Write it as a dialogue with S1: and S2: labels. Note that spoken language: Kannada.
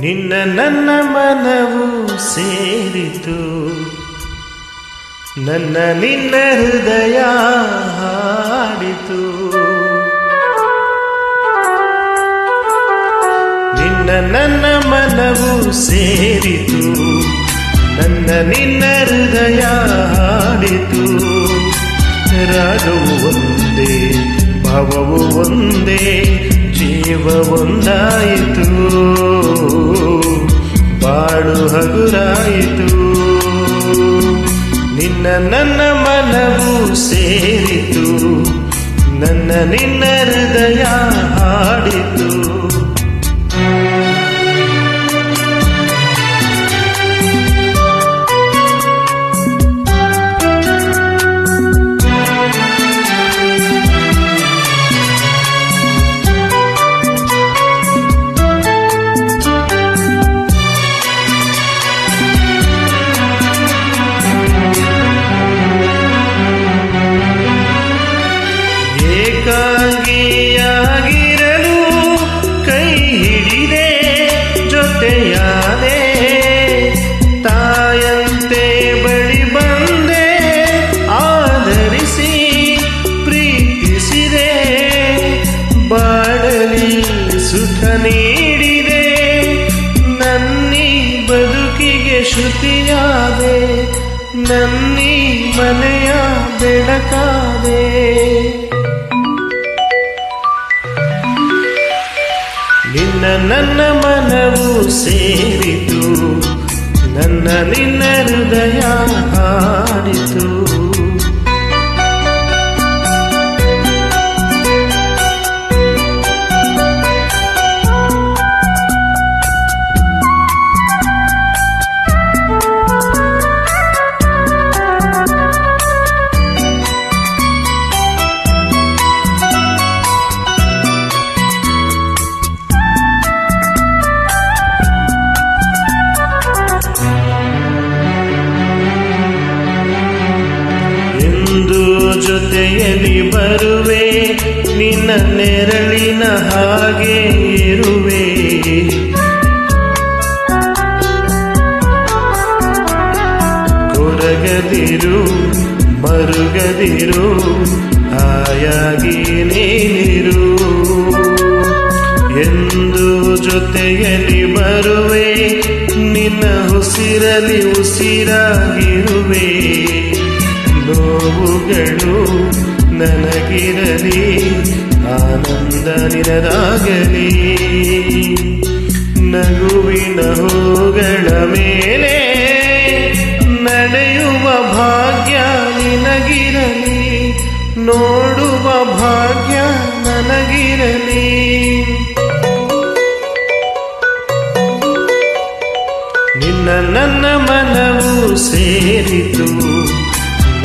S1: ನಿನ್ನ ನನ್ನ ಮನವು ಸೇರಿತು. ನನ್ನ ನಿನ್ನ ಹೃದಯ ಹಾಡಿತು. ನಿನ್ನ ನನ್ನ ಮನವು ಸೇರಿತು. ನನ್ನ ನಿನ್ನ ಹೃದಯ ಹಾಡಿತು. ರಾಗವು ಒಂದೇ, ಭಾವವು ಒಂದೇ ಜೀವ ಒಂದಾಯಿತು ಬಾಳು ಹಗುರಾಯಿತು. ನಿನ್ನ ನನ್ನ ಮನವು ಸೇರಿತು. ನನ್ನ ನಿನ್ನ ಹೃದಯ ಜೊತೆಯಾದೆ ತಾಯಂತೆ ಬಳಿ ಬಂದೆ, ಆಧರಿಸಿ ಪ್ರೀತಿಸಿದೆ, ಬಾಡಲಿ ಸುಖ ನೀಡಿದೆ, ನನ್ನಿ ಬದುಕಿಗೆ ಶ್ರುತಿಯಾದೆ, ನನ್ನಿ ಮನೆಯ ಬೆಳಕಾದೆ. ನಿನ್ನ ಮನವು ಸೇರಿತು. ನನ್ನ ನಿನ್ನ ಹೃದಯ ಹಾಡಿತು. ಜೊತೆಯಲ್ಲಿ ಬರುವೆ, ನಿನ್ನ ನೆರಳಿನ ಹಾಗೆ ಇರುವೆ. ಕೊರಗದಿರು, ಮರುಗದಿರು, ಹಾಯಾಗಿ ನೀನಿರು. ಎಂದು ಜೊತೆಯಲ್ಲಿ ಬರುವೆ, ನಿನ್ನ ಉಸಿರಲಿ ಉಸಿರಾಗಿರುವೆ. ನೋವುಗಳು ನನಗಿರಲಿ, ಆನಂದ ನಿನದಾಗಲಿ. ನಗುವಿನ ಹೂಗಳ ಮೇಲೆ ನಡೆಯುವ ಭಾಗ್ಯ ನಿನಗಿರಲಿ, ನೋಡುವ ಭಾಗ್ಯ ನನಗಿರಲಿ. ನಿನ್ನ ನನ್ನ ಮನವು ಸೇರಿತು.